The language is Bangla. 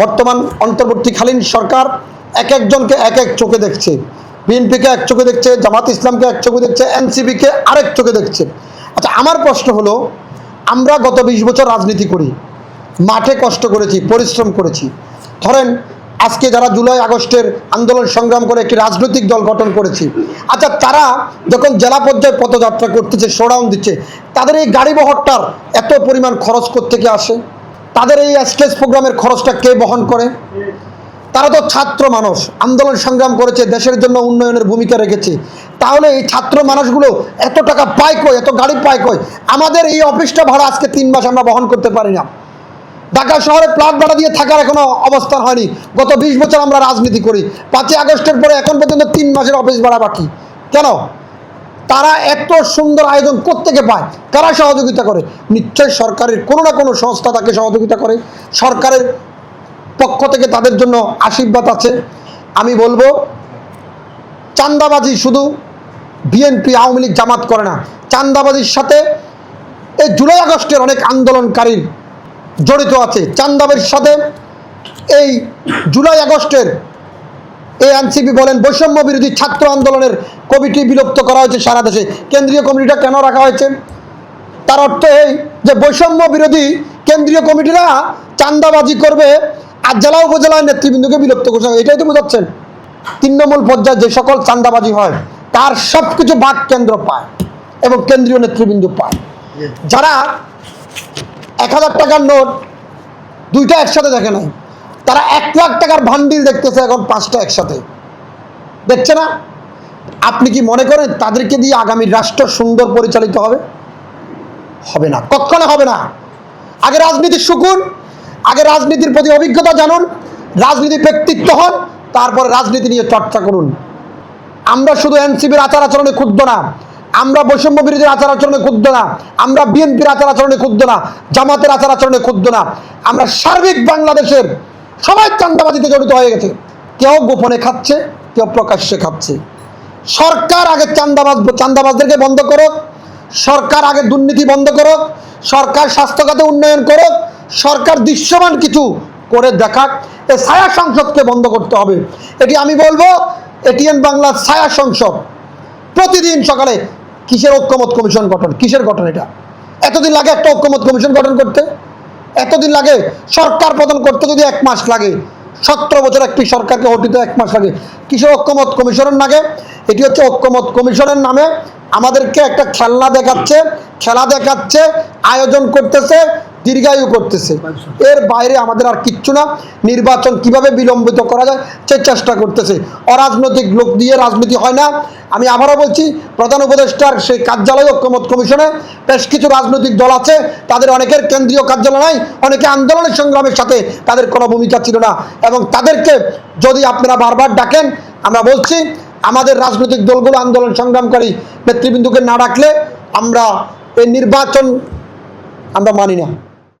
বর্তমান অন্তর্বর্তীকালীন সরকার এক একজনকে এক এক চোখে দেখছে। বিএনপিকে এক চোখে দেখছে, জামাত ইসলামকে এক চোখে দেখছে, এনসিপিকে আরেক চোখে দেখছে। আচ্ছা আমার প্রশ্ন হলো, আমরা গত বিশ বছর রাজনীতি করি, মাঠে কষ্ট করেছি, পরিশ্রম করেছি। ধরেন, আজকে যারা জুলাই আগস্টের আন্দোলন সংগ্রাম করে একটি রাজনৈতিক দল গঠন করেছি আচ্ছা তারা যখন জেলা পর্যায়ে পদযাত্রা করতেছে শোডাউন দিচ্ছে, তাদের এই গাড়ি বহরটার এত পরিমাণ খরচ থেকে আসে? তাদের এই স্টেজ প্রোগ্রামের খরচটা কে বহন করে? তারা তো ছাত্র মানুষ, আন্দোলন সংগ্রাম করেছে, দেশের জন্য উন্নয়নের ভূমিকা রেখেছে। তাহলে এই ছাত্র মানুষগুলো এত টাকা পায় কই, এত গাড়ি পায় কই? আমাদের এই অফিসটা ভাড়া আজকে তিন মাস আমরা বহন করতে পারি না। ঢাকা শহরে প্লাট ভাড়া দিয়ে থাকার এখনও অবস্থান হয়নি। গত বিশ বছর আমরা রাজনীতি করি। পাঁচই আগস্টের পরে এখন পর্যন্ত তিন মাসের অফিস ভাড়া বাকি। কেন? তারা এত সুন্দর আয়োজন কোত্থেকে পায়? কারা সহযোগিতা করে? নিশ্চয় সরকারের কোনো না কোনো সংস্থা তাকে সহযোগিতা করে। সরকারের পক্ষ থেকে তাদের জন্য আশীর্বাদ আছে। আমি বলব চান্দাবাজি শুধু বিএনপি আওয়ামী লীগ জামাত করে না চান্দাবাজির সাথে এই জুলাই আগস্টের অনেক আন্দোলনকারীর জড়িত আছে। চান্দাবাজির সাথে এই জুলাই আগস্টের এই এনসিপি বলেন বৈষম্য বিরোধী ছাত্র আন্দোলনের কমিটি বিলুপ্ত করা হয়েছে সারা দেশে। কেন্দ্রীয় কমিটিটা কেন রাখা হয়েছে? তার অর্থ এই যে বৈষম্য বিরোধী কেন্দ্রীয় কমিটিরা চান্দাবাজি করবে আর জেলা উপজেলার নেতৃবৃন্দকে বিলুপ্ত করছে। এটাই তো বোঝাচ্ছেন। তৃণমূল পর্যায়ে যে সকল চান্দাবাজি হয়, তার সব কিছু বাক কেন্দ্র পায় এবং কেন্দ্রীয় নেতৃবৃন্দ পায়। যারা এক হাজার টাকার নোট দুইটা একসাথে দেখে নাই তারা এক লাখ টাকার ভান্ডিল দেখতেছে এখন পাঁচটা একসাথে। দেখছে না? আপনি কি মনে করেন তাদেরকে দিয়ে আগামী রাষ্ট্র সুন্দর পরিচালিত হবে? হবে না। কখনো হবে না। আগে রাজনীতি শুকুন, আগে রাজনীতির প্রতি অভিজ্ঞতা জানুন রাজনীতি ব্যক্তিত্ব হন, তারপরে রাজনীতি নিয়ে চর্চা করুন। আমরা শুধু এনসিপির আচার আচরণে ক্ষুব্ধ না। আমরা বৈষম্য বিরোধীর আচার আচরণে ক্ষুব্ধ না। আমরা বিএনপির আচার আচরণে ক্ষুব্ধ না। জামাতের আচার আচরণে ক্ষুব্ধ না। আমরা সার্বিক বাংলাদেশের সবাই চান্দাবাজিতে জড়িত হয়ে গেছে। কেউ গোপনে খাচ্ছে, কেউ প্রকাশ্যে খাচ্ছে। সরকার আগে চান্দাবাজ চান্দাবাজদেরকে বন্ধ করুক, সরকার আগে দুর্নীতি বন্ধ করুক, সরকার স্বাস্থ্যখাতে উন্নয়ন করুক, সরকার দৃশ্যমান কিছু করে দেখাক, এ ছায়া সংসদকে বন্ধ করতে হবে। এটি আমি বলব, এটিএন বাংলার ছায়া সংসদ। প্রতিদিন সকালে কিসের ঐক্যমত কমিশন গঠন? কিসের গঠন এটা? এতদিন লাগে একটা ঐক্যমত কমিশন গঠন করতে। এতদিন লাগে সরকার প্রদান করতে যদি এক মাস লাগে। সতেরো বছর একটি সরকারকে হটিত এক মাস লাগে। কিসের ঐক্যমত কমিশনের নাগে এটি হচ্ছে ঐক্যমত কমিশনের নামে আমাদেরকে একটা খেলনা দেখাচ্ছে, খেলা দেখাচ্ছে, আয়োজন করতেছে দীর্ঘায়ু করতেছে। এর বাইরে আমাদের আর কিচ্ছু না। নির্বাচন কীভাবে বিলম্বিত করা যায় সে চেষ্টা করতেছে। অরাজনৈতিক লোক দিয়ে রাজনীতি হয় না। আমি আবারও বলছি, প্রধান উপদেষ্টার সেই কার্যালয় ঐক্যমত কমিশনে বেশ কিছু রাজনৈতিক দল আছে। তাদের অনেকের কেন্দ্রীয় কার্যালয় নাই, অনেকে আন্দোলনের সংগ্রামের সাথে তাদের কোনো ভূমিকা ছিল না। এবং তাদেরকে যদি আপনারা বারবার ডাকেন, আমরা বলছি, আমাদের রাজনৈতিক দলগুলো আন্দোলন সংগ্রামকারী নেতৃবৃন্দুকে না ডাকলে আমরা এই নির্বাচন আমরা মানি না।